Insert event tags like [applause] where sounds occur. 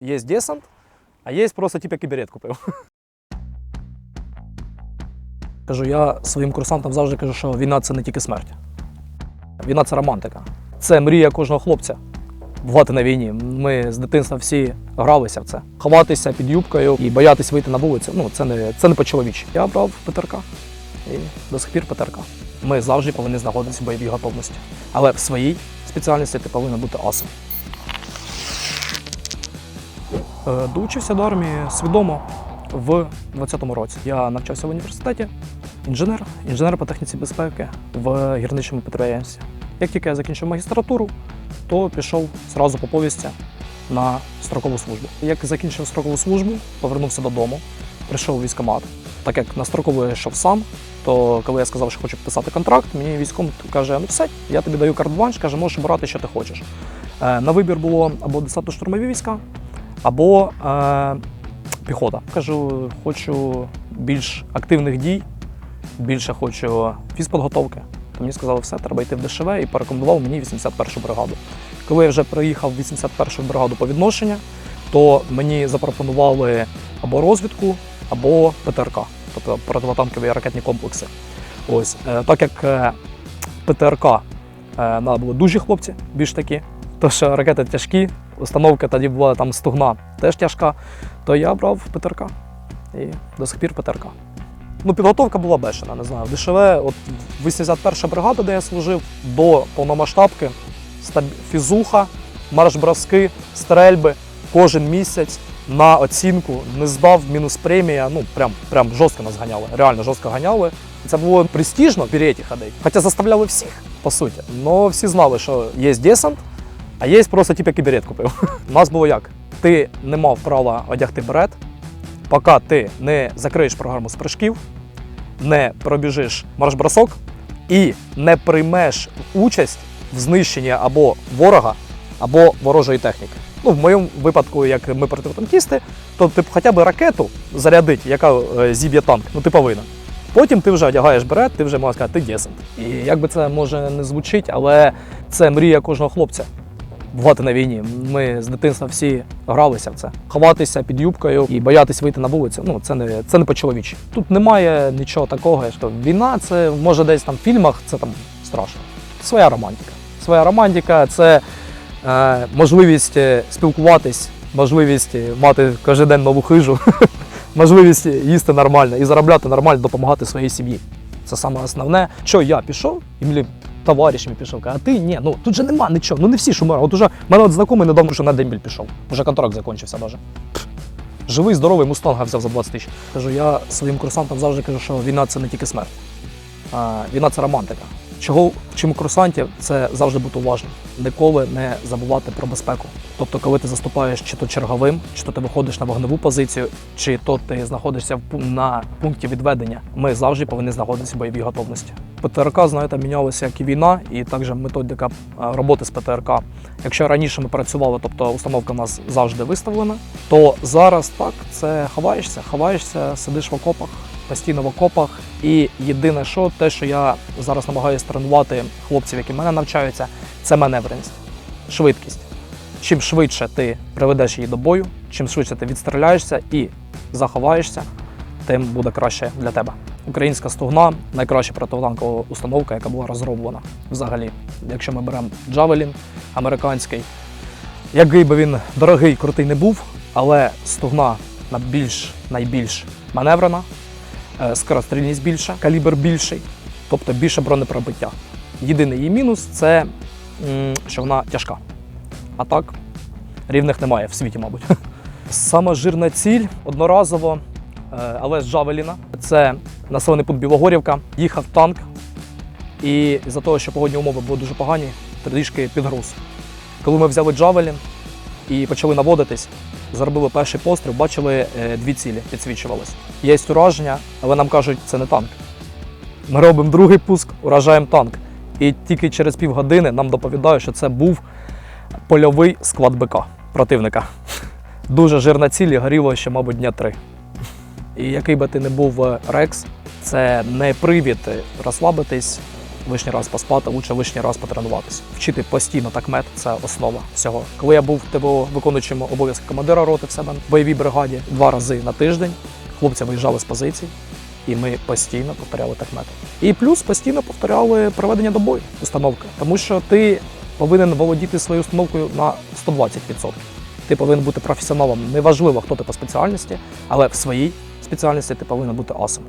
Є десант, а є просто типу кіберет купив. [laughs] Кажу, я своїм курсантам завжди кажу, що війна це не тільки смерть. Війна це романтика. Це мрія кожного хлопця. Бувати на війні. Ми з дитинства всі гралися в це. Ховатися під юбкою і боятись вийти на вулицю. Ну, це не, це не по-чоловічі. Я брав ПТРК і до сих пір ПТРК. Ми завжди повинні знаходитися в бойовій готовності. Але в своїй спеціальності ти повинен бути асом. Доучився до армії свідомо в 20-му році. Я навчався в університеті, інженер, інженер по техніці безпеки в гірничому підприємстві. Як тільки я закінчив магістратуру, то пішов зразу по повісті на строкову службу. Як закінчив строкову службу, повернувся додому, прийшов у військкомат. Так як на строкову я йшов сам, то коли я сказав, що хочу підписати контракт, мені військком каже: ну все, я тобі даю карт-бланш, каже, можеш брати, що ти хочеш. Е, На вибір було або десантно-штурмові війська, або е, піхота. Кажу, хочу більш активних дій, більше хочу фізподготовки. То мені сказали, все, треба йти в ДШВ і порекомендував мені 81-шу бригаду. Коли я вже приїхав в 81-шу бригаду по відношення, то мені запропонували або розвідку, або ПТРК, тобто противотанкові ракетні комплекси. Ось е, так як е, ПТРК надо були дуже хлопці, більш такі, то що ракети тяжкі, установка тоді була там стугна теж тяжка, то я брав ПТРК. І до сих пір ПТРК. Ну, підготовка була бешена, не знаю. ДШВ, от 81 бригада, де я служив, до повномасштабки, фізуха, марш-броски, стрельби кожен місяць на оцінку, не здав мінус премія. Ну, прям, прям жорстко нас ганяли. Реально жорстко ганяли. Це було престижно береті ходити. Хоча заставляли всіх, по суті. Но всі знали, що є десант, а є просто типу кіберет купив. У нас було як? Ти не мав права одягти берет, поки ти не закриєш програму з прыжків, не пробіжиш марш-бросок і не приймеш участь в знищенні або ворога, або ворожої техніки. Ну, в моєму випадку, як ми протитанкісти, то ти б хоча б ракету зарядить, яка е, зіб'є танк, ну ти повинен. Потім ти вже одягаєш берет, ти вже можна сказати, ти десант. І як би це може не звучить, але це мрія кожного хлопця бувати на війні. Ми з дитинства всі гралися в це. Ховатися під юбкою і боятись вийти на вулицю. Ну це не це не по-чоловічі. Тут немає нічого такого, що війна це може десь там в фільмах, це там страшно. Своя романтика. Своя романтика це е, можливість е, спілкуватись, можливість е, мати кожен день нову хижу, [laughs] можливість їсти нормально і заробляти нормально, допомагати своїй сім'ї. Це саме основне, що я пішов, і мені товариш мій пішов, каже, а ти ні, ну тут же нема нічого, ну не всі шумери. От уже в мене от знайомий недавно, що на дембіль пішов. Уже контракт закінчився навіть. Живий, здоровий мустанга взяв за 20 тисяч. Кажу, я своїм курсантам завжди кажу, що війна це не тільки смерть. А, війна це романтика. Чого вчимо курсантів, це завжди бути уважним. Ніколи не забувати про безпеку. Тобто, коли ти заступаєш чи то черговим, чи то ти виходиш на вогневу позицію, чи то ти знаходишся на пункті відведення, ми завжди повинні знаходитися в бойовій готовності. ПТРК, знаєте, мінялася як і війна, і також методика е, роботи з ПТРК. Якщо раніше ми працювали, тобто установка в нас завжди виставлена, то зараз так це ховаєшся, ховаєшся, сидиш в окопах, постійно в окопах. І єдине, що те, що я зараз намагаюся тренувати хлопців, які в мене навчаються, це маневреність, швидкість. Чим швидше ти приведеш її до бою, чим швидше ти відстріляєшся і заховаєшся, тим буде краще для тебе. Українська стугна найкраща протитанкова установка, яка була розроблена взагалі. Якщо ми беремо Джавелін американський, який би він дорогий, крутий не був, але стугна найбільш, найбільш маневрена, скорострільність більша, калібр більший, тобто більше бронепробиття. Єдиний її мінус це що вона тяжка. А так, рівних немає в світі, мабуть. [laughs] Сама жирна ціль одноразово, е, але з Джавеліна. Це населений пункт Білогорівка. Їхав танк, і з-за того, що погодні умови були дуже погані, трішки підгруз. Коли ми взяли Джавелін і почали наводитись, зробили перший постріл, бачили е, дві цілі, підсвічувались. Є ураження, але нам кажуть, це не танк. Ми робимо другий пуск, уражаємо танк. І тільки через півгодини нам доповідають, що це був польовий склад БК противника. Дуже жирна ціль і горіло ще, мабуть, дня три. І який би ти не був е, Рекс, це не привід розслабитись, лишній раз поспати, лучше лишній раз потренуватися. Вчити постійно такмет це основа всього. Коли я був типу, виконуючим обов'язки командира роти в себе в бойовій бригаді два рази на тиждень, хлопці виїжджали з позицій, і ми постійно повторяли такмет. І плюс постійно повторяли проведення до бою, установки, тому що ти повинен володіти своєю установкою на 120%. Ти повинен бути професіоналом. Неважливо, хто ти по спеціальності, але в своїй спеціальності ти повинен бути асом.